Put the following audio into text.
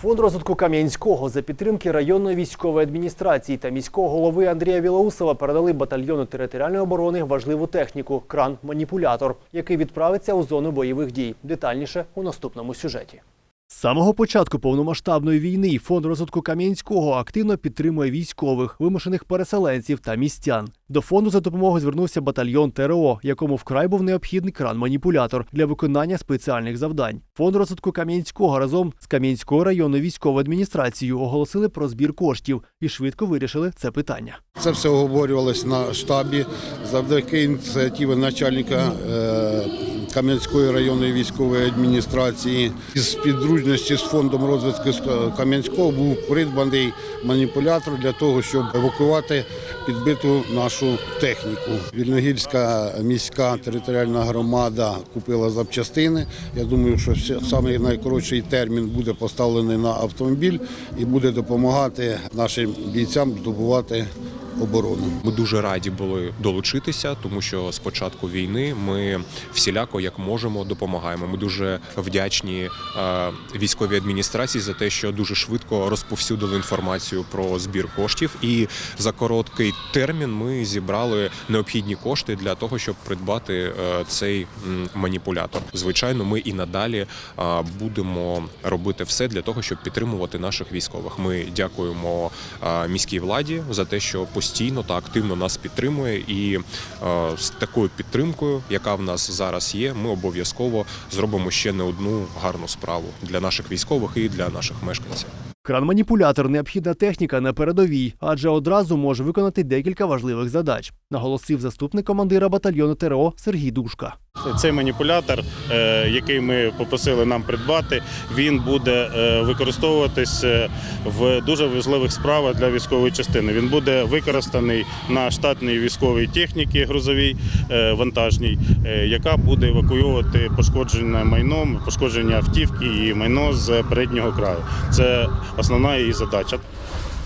Фонд розвитку Кам'янського за підтримки районної військової адміністрації та міського голови Андрія Вілоусова передали батальйону територіальної оборони важливу техніку кран-маніпулятор, який відправиться у зону бойових дій. Детальніше у наступному сюжеті. З самого початку повномасштабної війни фонд розвитку Кам'янського активно підтримує військових, вимушених переселенців та містян. До фонду за допомогою звернувся батальйон ТРО, якому вкрай був необхідний кран-маніпулятор для виконання спеціальних завдань. Фонд розвитку Кам'янського разом з Кам'янською районною військовою адміністрацією оголосили про збір коштів і швидко вирішили це питання. Це все обговорювалось на штабі завдяки ініціативи начальника е, Кам'янської районної військової адміністрації. З підружності з фондом розвитку Кам'янського був придбаний маніпулятор для того, щоб евакувати підбиту нашу техніку. Вільногірська міська територіальна громада купила запчастини. Я думаю, що саме найкоротший термін буде поставлений на автомобіль і буде допомагати нашим бійцям здобувати оборону. Ми дуже раді були долучитися, тому що з початку війни ми всіляко як можемо допомагаємо. Ми дуже вдячні е, військовій адміністрації за те, що дуже швидко розповсюдили інформацію про збір коштів. І за короткий термін ми зібрали необхідні кошти для того, щоб придбати е, цей маніпулятор. Звичайно, ми і надалі е, будемо робити все для того, щоб підтримувати наших військових. Ми дякуємо міській владі за те, що постійно та активно нас підтримує, і е, з такою підтримкою, яка в нас зараз є, ми обов'язково зробимо ще не одну гарну справу для наших військових і для наших мешканців. Кран-маніпулятор необхідна техніка на передовій, адже одразу може виконати декілька важливих задач, наголосив заступник командира батальйону ТРО Сергій Душка. Цей маніпулятор, е, який ми попросили нам придбати, він буде е, використовуватись е, в дуже важливих справах для військової частини. Він буде використаний на штатній військовій техніці грузовій вантажній, яка буде евакуювати пошкоджене майно, пошкодження автівки і майно з переднього краю. Це основна її задача.